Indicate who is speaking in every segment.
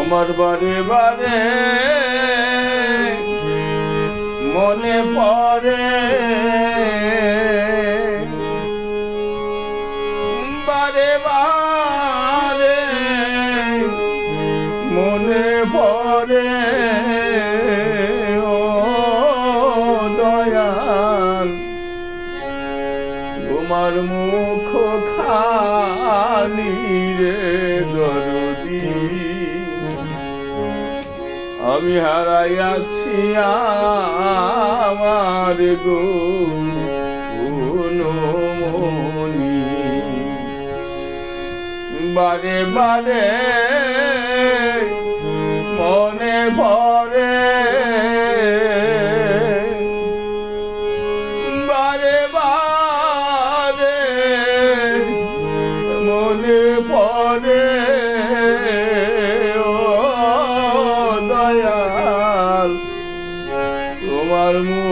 Speaker 1: আমার বারে বারে মনে পড়ে। বারে বারে মনে পড়ে। ও দয়াল, তোমার মুখ খালি রে দরদি। আমি হারাইয়াছি আমার গো মনি বারে বারে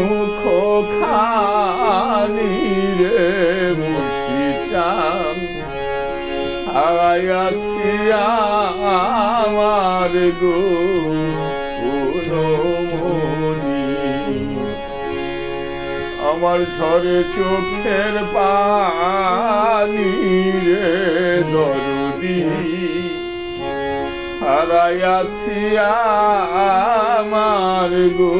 Speaker 1: মুখ খানি রে চান হারাইয়াছি আমার গো আমার ঝরে চোখের পানি রে দরদি। হারাইয়াছি আমার গো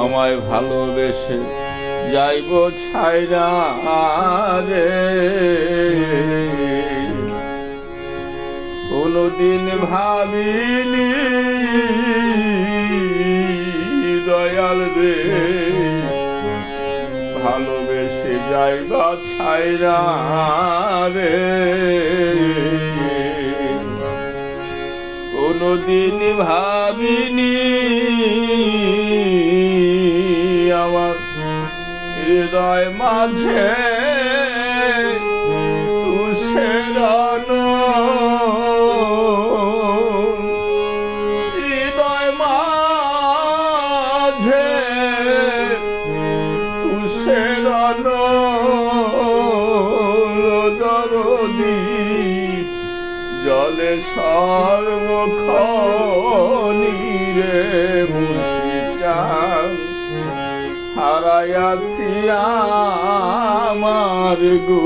Speaker 1: আমায় ভালোবেসে যাইব ছাইরা রে। কোনদিন ভাবিনি দয়াল রে ভালোবেসে যাইবা ছাইরা রে। কোনদিন ভাবিনি আমার হৃদয় মাঝে তুষের দরদি জলে সর্বক্ষণি রে মুর্শি চান হারাইয়াছি আমার গো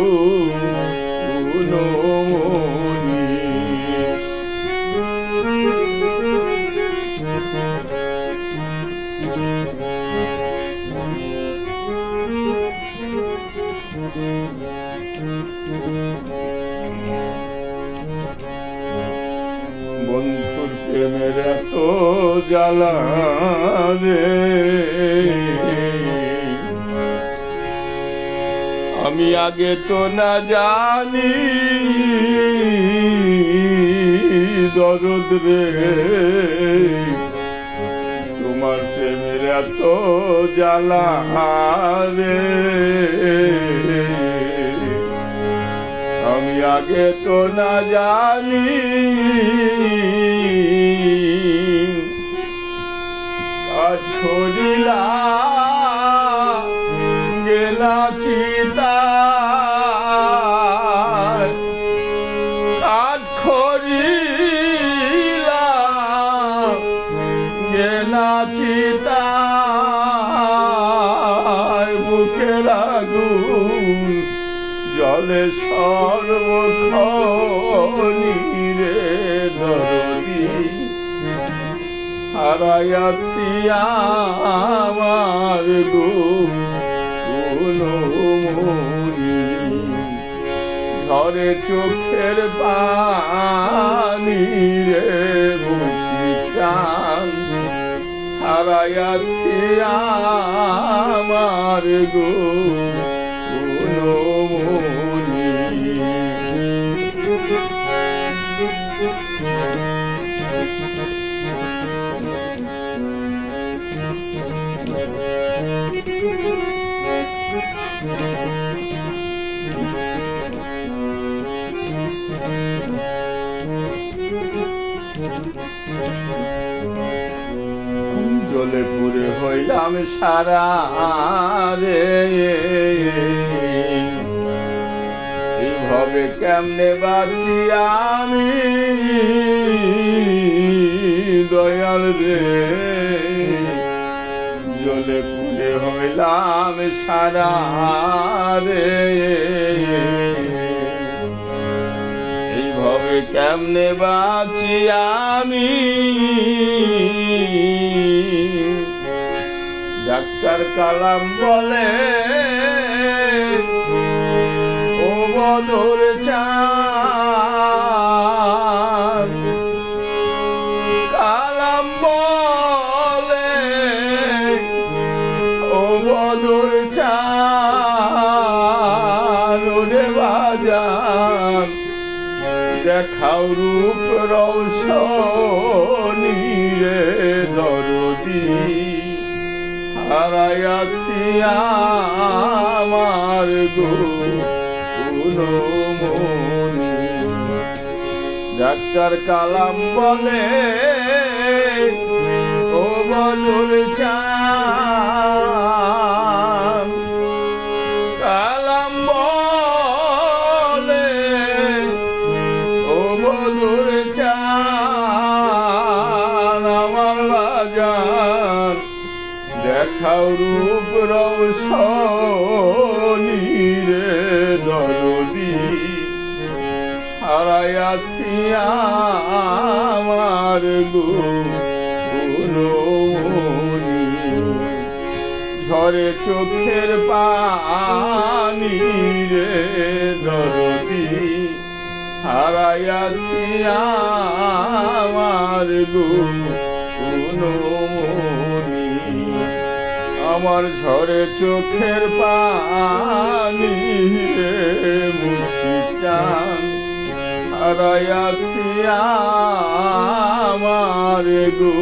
Speaker 1: বন্ধুর প্রেমের এত জ্বালা রে। আমি আগে তো না জানি দরদ রে। তোমার প্রেমের এত জ্বালা রে। আগে তো না জানি। গেলা চিতা গেলা চিতা বুকের আগুন জলে সর্বক্ষণি রে দরদি হারাইয়াছি আমার গুণমণি ঝরে চোখের পানি রে বসি চান। হারাইয়াছি আমার গো গুণমণি জলে পুরে হইলাম সারা রে। এইভাবে কেমনে বাঁচি আমি? দয়াল রে। জলে পুরে হইলাম সারা রে। এইভাবে কেমনে বাঁচি আমি? ডাক্তার কালাম বলে, ও বদর চান কালাম বলে, ও বদর চান ওরে বাজান, দেখাও রূপ রৌশনী রে দরদি। হারাইয়াছি আমার গুণমণি। ডাক্তার কালাম বলে ও বলুর চান দেখাও রূপ রৌশনী রে দরদি হারাইয়াছি আমার ঝরে চোখের পানি রে দরদি হারাইয়াছি আমার গুণমণি আমার ঝরে চোখের পানি চান। হারাইয়াছি আমার গো।